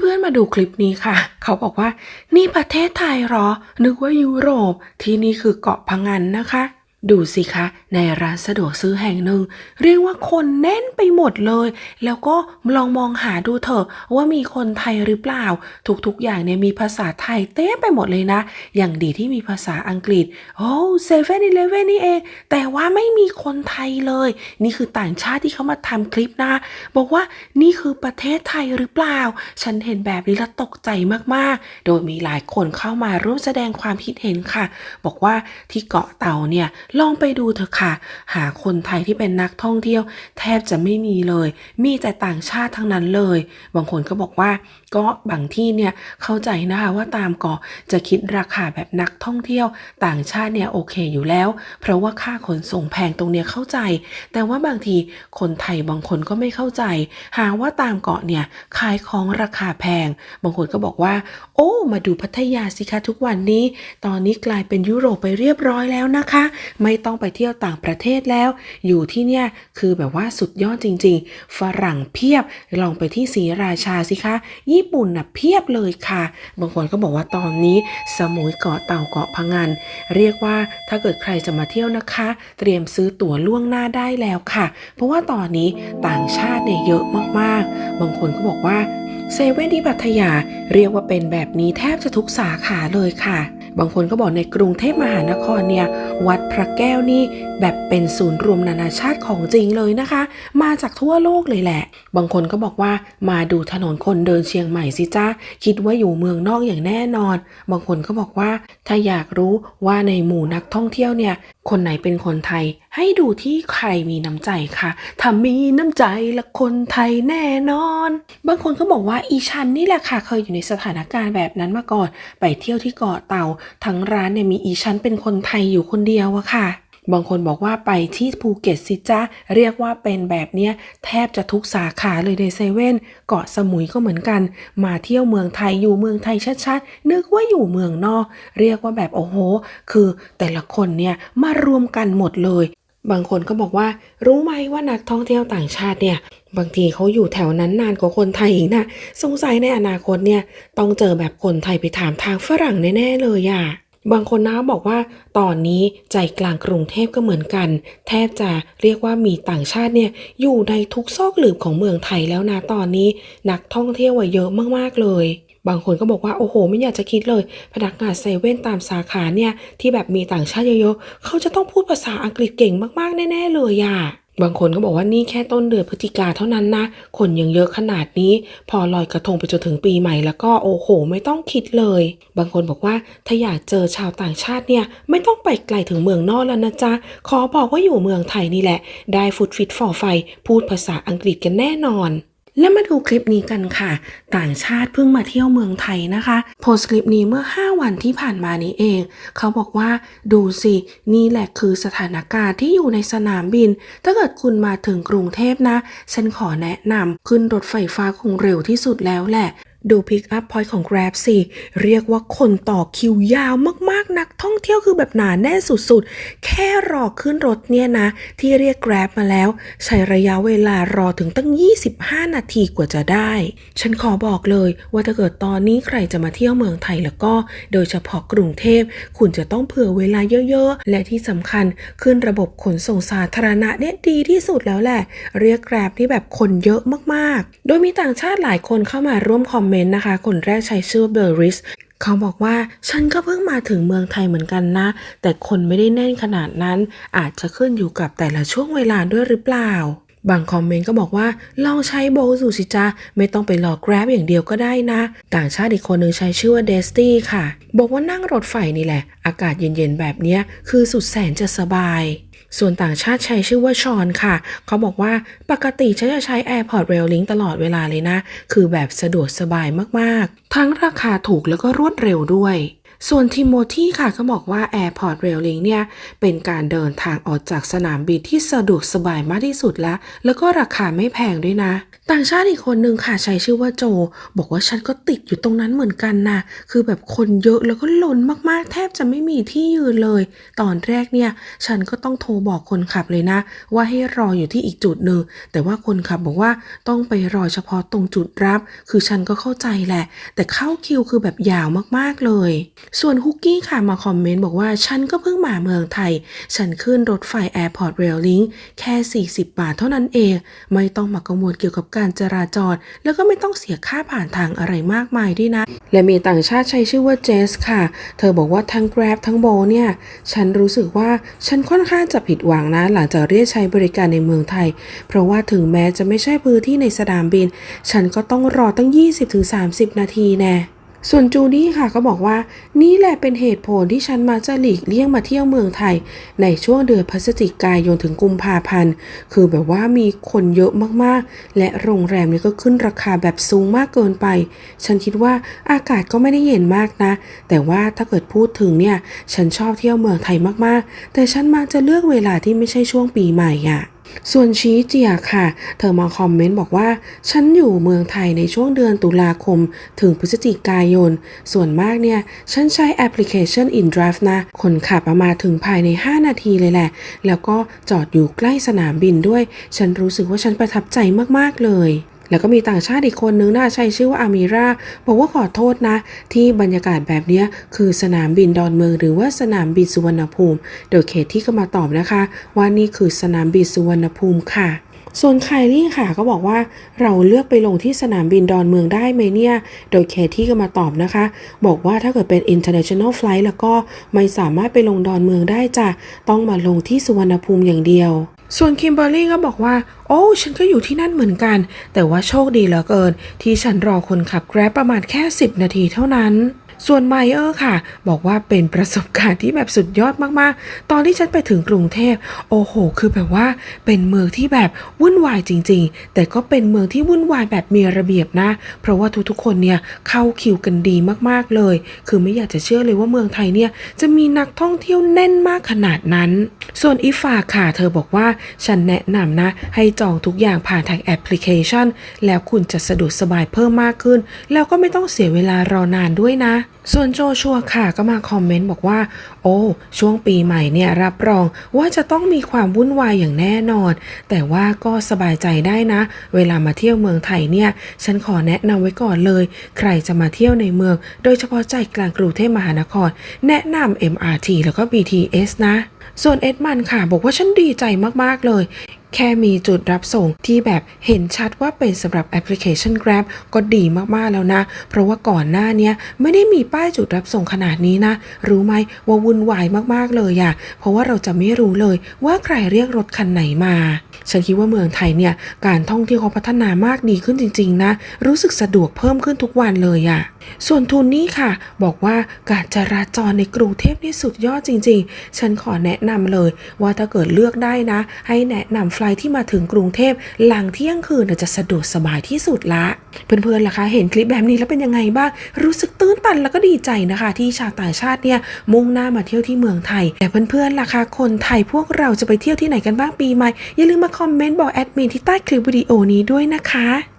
เพื่อนๆมาดูคลิปนี้ค่ะ เขาบอกว่า นี่ประเทศไทยเหรอ นึกว่ายุโรป ที่นี่คือเกาะพังงันนะคะ ดูสิคะ ในร้านสะดวกซื้อแห่งหนึ่ง เรียกว่าคนแน่นไปหมดเลย แล้วก็ลองมองหาดูเถอะว่ามีคนไทยหรือเปล่า ทุกๆอย่างเนี่ยมีภาษาไทยเต็มไปหมดเลยนะ อย่างดีที่มีภาษาอังกฤษ โอ้เซเว่นอีเลเว่นนี่เอง แต่ว่าไม่มีคนไทยเลย นี่คือต่างชาติที่เขามาทำคลิปนะ บอกว่านี่คือประเทศไทยหรือเปล่า ฉันเห็นแบบนี้แล้วตกใจมากๆ โดยมีหลายคนเข้ามาร่วมแสดงความคิดเห็นค่ะ บอกว่าที่เกาะเต่าเนี่ยลองไปดูเถอะค่ะ หาคนไทยที่เป็นนักท่องเที่ยว แทบจะไม่มีเลย มีแต่ต่างชาติทั้งนั้นเลย บางคนก็บอกว่าก็บางที่เนี่ยเข้าใจนะคะว่าตามเกาะจะคิดราคาแบบนักท่องเที่ยว ต่างชาติเนี่ยโอเคอยู่แล้ว เพราะว่าค่าขนส่งแพงตรงเนี้ยเข้าใจ แต่ว่าบางทีคนไทยบางคนก็ไม่เข้าใจ หาว่าตามเกาะเนี่ยขายของราคาแพง บางคนก็บอกว่า โอ้ มาดูพัทยาสิคะทุกวันนี้ ตอนนี้กลายเป็นยุโรปไปเรียบร้อยแล้วนะคะไม่ต้องไปเที่ยวต่างประเทศแล้ว อยู่ที่เนี่ยคือแบบว่าสุดยอดจริง ๆ ฝรั่งเพียบลองไปที่ศรีราชาสิคะ ญี่ปุ่นน่ะเพียบเลยค่ะ บางคนก็บอกว่าตอนนี้ สมุยเกาะเต่าเกาะพังงานเรียกว่าถ้าเกิดใครจะมาเที่ยวนะคะ เตรียมซื้อตั๋วล่วงหน้าได้แล้วค่ะ เพราะว่าตอนนี้ต่างชาติเนี่ยเยอะมากๆ บางคนก็บอกว่าเซเว่นที่พัทยาเรียกว่าเป็นแบบนี้แทบจะทุกสาขาเลยค่ะ บางคนก็บอกในกรุงเทพมหานครเนี่ยวัดพระแก้วนี่แบบเป็นศูนย์รวมนานาชาติของจริงเลยนะคะ มาจากทั่วโลกเลยแหละ บางคนก็บอกว่ามาดูถนนคนเดินเชียงใหม่สิจ้าคิดว่าอยู่เมืองนอกอย่างแน่นอน บางคนก็บอกว่าถ้าอยากรู้ว่าในหมู่นักท่องเที่ยวเนี่ยคนไหนเป็นคนไทยให้ดูที่ใครมีน้ำใจค่ะถ้ามีน้ำใจละคนไทยแน่นอน บางคนก็บอกว่าอีชันนี่แหละค่ะ เคยอยู่ในสถานการณ์แบบนั้นมาก่อน ไปเที่ยวที่เกาะเต่า ทั้งร้านเนี่ยมีอีชันเป็นคนไทยอยู่คนเดียวอะค่ะ บางคนบอกว่าไปที่ภูเก็ตสิจ้าเรียกว่าเป็นแบบเนี้ยแทบจะทุกสาขาเลยในเซเว่นเกาะสมุยก็เหมือนกัน มาเที่ยวเมืองไทยอยู่เมืองไทยชัดๆ นึกว่าอยู่เมืองนอก เรียกว่าแบบโอ้โห คือแต่ละคนเนี่ยมารวมกันหมดเลยบางคนก็บอกว่ารู้ไหมว่านักท่องเที่ยวต่างชาติเนี่ย บางทีเขาอยู่แถวนั้นนานกว่าคนไทยอีกนะสงสัยในอนาคตเนี่ย ต้องเจอแบบคนไทยไปถามทางฝรั่งแน่ ๆ เลยอะ บางคนนะบอกว่าตอนนี้ใจกลางกรุงเทพก็เหมือนกัน แทบจะเรียกว่ามีต่างชาติเนี่ยอยู่ในทุกซอกหลืบของเมืองไทยแล้วนะตอนนี้นักท่องเที่ยวเยอะมากๆเลยบางคนก็บอกว่าโอ้โห ไม่อยากจะคิดเลย พนักงานเซเว่นตามสาขาเนี่ย ที่แบบมีต่างชาติเยอะๆเขาจะต้องพูดภาษาอังกฤษเก่งมากๆ แน่ ๆ เลยอะ บางคนก็บอกว่านี่แค่ต้นเดือนพฤศจิกาเท่านั้นนะ คนยังเยอะขนาดนี้ พอลอยกระทงไปจนถึงปีใหม่แล้วก็โอ้โห ไม่ต้องคิดเลย บางคนบอกว่าถ้าอยากเจอชาวต่างชาติเนี่ย ไม่ต้องไปไกลถึงเมืองนอกแล้วนะจ๊ะ ขอบอกว่าอยู่เมืองไทยนี่แหละ ได้ฟุตฟิตฟอร์ไฟ พูดภาษาอังกฤษกันแน่นอน และมาดูคลิปนี้กันค่ะ ต่างชาติเพิ่งมาเที่ยวเมืองไทยนะคะ โพสคลิปนี้เมื่อ 5 วันที่ผ่านมานี้เอง เขาบอกว่าดูสิ นี่แหละคือสถานการณ์ที่อยู่ในสนามบิน ถ้าเกิดคุณมาถึงกรุงเทพนะ ฉันขอแนะนำขึ้นรถไฟฟ้าคงเร็วที่สุดแล้วแหละ ดูพิกอัพพอยต์ของ Grab สิ เรียกว่าคนต่อคิวยาวมากๆ นักท่องเที่ยวคือแบบหนาแน่นสุดๆ แค่รอขึ้นรถเนี่ยนะ ที่เรียก Grab มาแล้ว ใช้ระยะเวลารอถึงตั้ง 25 นาทีกว่าจะได้ ฉันขอบอกเลยว่าถ้าเกิดตอนนี้ใครจะมาเที่ยวเมืองไทยแล้วก็โดยเฉพาะกรุงเทพ คุณจะต้องเผื่อเวลาเยอะๆ และที่สำคัญขึ้นระบบขนส่งสาธารณะเนี่ยดีที่สุดแล้วแหละ เรียก Grab ที่แบบคนเยอะมากๆ โดยมีต่างชาติหลายคนเข้ามาร่วมคอมเมนต์นะคะ คนแรกใช้ชื่อเบอร์ริสเขาบอกว่าฉันก็เพิ่งมาถึงเมืองไทยเหมือนกันนะ แต่คนไม่ได้แน่นขนาดนั้น อาจจะขึ้นอยู่กับแต่ละช่วงเวลาด้วยหรือเปล่า บางคอมเมนต์ก็บอกว่าลองใช้โบสูสิจ้าไม่ต้องไปรอ Grab อย่างเดียวก็ได้นะ ต่างชาติอีกคนหนึ่งใช้ชื่อว่าเดสตี้ค่ะ บอกว่านั่งรถไฟนี่แหละ อากาศเย็นๆแบบนี้คือสุดแสนจะสบาย ส่วนต่างชาติใช้ชื่อว่าชอนค่ะ เขาบอกว่าปกติฉันจะใช้ AirPod Rail Link ตลอดเวลาเลยนะ คือแบบสะดวกสบายมาก ๆ ทั้งราคาถูกแล้วก็รวดเร็วด้วย ส่วนทิโมธีค่ะก็บอกว่า Airport Rail Link เนี่ย เป็นการเดินทางออกจากสนามบินที่สะดวกสบายมากที่สุดแล้ว แล้วก็ราคาไม่แพงด้วยนะ ต่างชาติอีกคนนึงค่ะใช้ชื่อว่าโจ บอกว่าฉันก็ติดอยู่ตรงนั้นเหมือนกันนะคือแบบคนเยอะแล้วก็ล้นมากๆ แทบจะไม่มีที่ยืนเลย ตอนแรกเนี่ยฉันก็ต้องโทรบอกคนขับเลยนะ ว่าให้รออยู่ที่อีกจุดหนึ่งแต่ว่าคนขับบอกว่าต้องไปรอเฉพาะตรงจุดรับ คือฉันก็เข้าใจแหละ แต่เข้าคิวคือแบบยาวมากๆเลยส่วนฮุกกี้ค่ะมาคอมเมนต์บอกว่าฉันก็เพิ่งมาเมืองไทย ฉันขึ้นรถไฟ Airport Rail Link แค่ 40 บาทเท่านั้นเอง ไม่ต้องมากังวลเกี่ยวกับการจราจร แล้วก็ไม่ต้องเสียค่าผ่านทางอะไรมากมายด้วยนะ และมีต่างชาติใช้ชื่อว่าเจสค่ะ เธอบอกว่าทั้ง Grab ทั้งโบเนี่ย ฉันรู้สึกว่าฉันค่อนข้างจะผิดหวังนะ หลังจากเรียกใช้บริการในเมืองไทย เพราะว่าถึงแม้จะไม่ใช่พื้นที่ในสนามบิน ฉันก็ต้องรอตั้ง 20-30 นาทีแน่ ส่วนจูดี้ค่ะก็บอกว่านี่แหละเป็นเหตุผลที่ฉันมาจะหลีกเลี่ยงมาเที่ยวเมืองไทย ในช่วงเดือนพฤศจิกายนถึงกุมภาพันธ์ คือแบบว่ามีคนเยอะมากๆ และโรงแรมนี่ก็ขึ้นราคาแบบสูงมากเกินไป ฉันคิดว่าอากาศก็ไม่ได้เย็นมากนะ แต่ว่าถ้าเกิดพูดถึงเนี่ย ฉันชอบเที่ยวเมืองไทยมากๆ แต่ฉันมาจะเลือกเวลาที่ไม่ใช่ช่วงปีใหม่อะ ส่วนชีเจียค่ะ เธอมาคอมเมนต์บอกว่า ฉันอยู่เมืองไทยในช่วงเดือนตุลาคม ถึงพฤศจิกายน ส่วนมากเนี่ย ฉันใช้แอปพลิเคชัน InDrive นะ คนขับมาถึงภายใน 5 นาทีเลยแหละ แล้วก็จอดอยู่ใกล้สนามบินด้วย ฉันรู้สึกว่าฉันประทับใจมาก ๆ เลย แล้วก็มีต่างชาติอีกคนนึงน่าใช้ชื่อว่าอามีราบอกว่าขอโทษนะ ที่บรรยากาศแบบนี้คือสนามบินดอนเมืองหรือว่าสนามบินสุวรรณภูมิ โดยเคที่ก็มาตอบนะคะ ว่านี่คือสนามบินสุวรรณภูมิค่ะส่วนไคลี่ค่ะก็บอกว่าเราเลือกไปลงที่สนามบินดอนเมืองได้ไหมเนี่ย โดยเคที่ก็มาตอบนะคะ บอกว่าถ้าเกิดเป็น international flight แล้วก็ไม่สามารถไปลงดอนเมืองได้จ้ะต้องมาลงที่สุวรรณภูมิอย่างเดียว ส่วนคิมเบอร์รี่ก็บอกว่า โอ้ฉันก็อยู่ที่นั่นเหมือนกัน แต่ว่าโชคดีเหลือเกิน ที่ฉันรอคนขับแกร็บประมาณแค่ 10 นาทีเท่านั้น ส่วนไมเออร์ค่ะ บอกว่าเป็นประสบการณ์ที่แบบสุดยอดมากๆ ตอนที่ฉันไปถึงกรุงเทพ โอ้โห คือแบบว่าเป็นเมืองที่แบบวุ่นวายจริง ๆ แต่ก็เป็นเมืองที่วุ่นวายแบบมีระเบียบนะ เพราะว่าทุกๆคนเนี่ยเข้าคิวกันดีมากๆเลย คือไม่อยากจะเชื่อเลยว่าเมืองไทยเนี่ยจะมีนักท่องเที่ยวแน่นมากขนาดนั้น ส่วนอีฟาค่ะ เธอบอกว่าฉันแนะนำนะ ให้จองทุกอย่างผ่านทางแอปพลิเคชัน แล้วคุณจะสะดวกสบายเพิ่มมากขึ้น แล้วก็ไม่ต้องเสียเวลารอนานด้วยนะส่วนโจชัวค่ะก็มาคอมเมนต์บอกว่า โอ้ ช่วงปีใหม่เนี่ยรับรองว่าจะต้องมีความวุ่นวายอย่างแน่นอน แต่ว่าก็สบายใจได้นะ เวลามาเที่ยวเมืองไทยเนี่ย ฉันขอแนะนำไว้ก่อนเลย ใครจะมาเที่ยวในเมือง โดยเฉพาะใจกลางกรุงเทพมหานคร แนะนำ MRT แล้วก็ BTS นะ ส่วนเอ็ดมันค่ะ บอกว่าฉันดีใจมากๆเลย แค่มีจุดรับส่งที่แบบเห็นชัดว่าเป็นสำหรับแอปพลิเคชัน Grab ก็ดีมากๆแล้วนะ เพราะว่าก่อนหน้านี้ไม่ได้มีป้ายจุดรับส่งขนาดนี้นะ รู้ไหมว่าวุ่นวายมากๆเลยอะเพราะว่าเราจะไม่รู้เลยว่าใครเรียกรถคันไหนมา ฉันคิดว่าเมืองไทยเนี่ย การท่องเที่ยวเขาพัฒนามากดีขึ้นจริง ๆ นะ รู้สึกสะดวกเพิ่มขึ้นทุกวันเลยอะส่วนทุนนี่ค่ะ บอกว่าการจราจรในกรุงเทพนี่สุดยอดจริง ๆ ฉันขอแนะนำเลย ว่าถ้าเกิดเลือกได้นะ ให้แนะนำฟลท์ที่มาถึงกรุงเทพหลังเที่ยงคืนจะสะดวกสบายที่สุดละ เพื่อนๆล่ะคะ เห็นคลิปแบบนี้แล้วเป็นยังไงบ้าง รู้สึกตื้นตันแล้วก็ดีใจนะคะ ที่ชาวต่างชาติเนี่ยมุ่งหน้ามาเที่ยวที่เมืองไทย แต่เพื่อนๆล่ะคะคนไทยพวกเราจะไปเที่ยวที่ไหนกันบ้างปีใหม่อย่าลืมมาคอมเมนต์บอกแอดมินที่ใต้คลิปวิดีโอนี้ด้วยนะคะ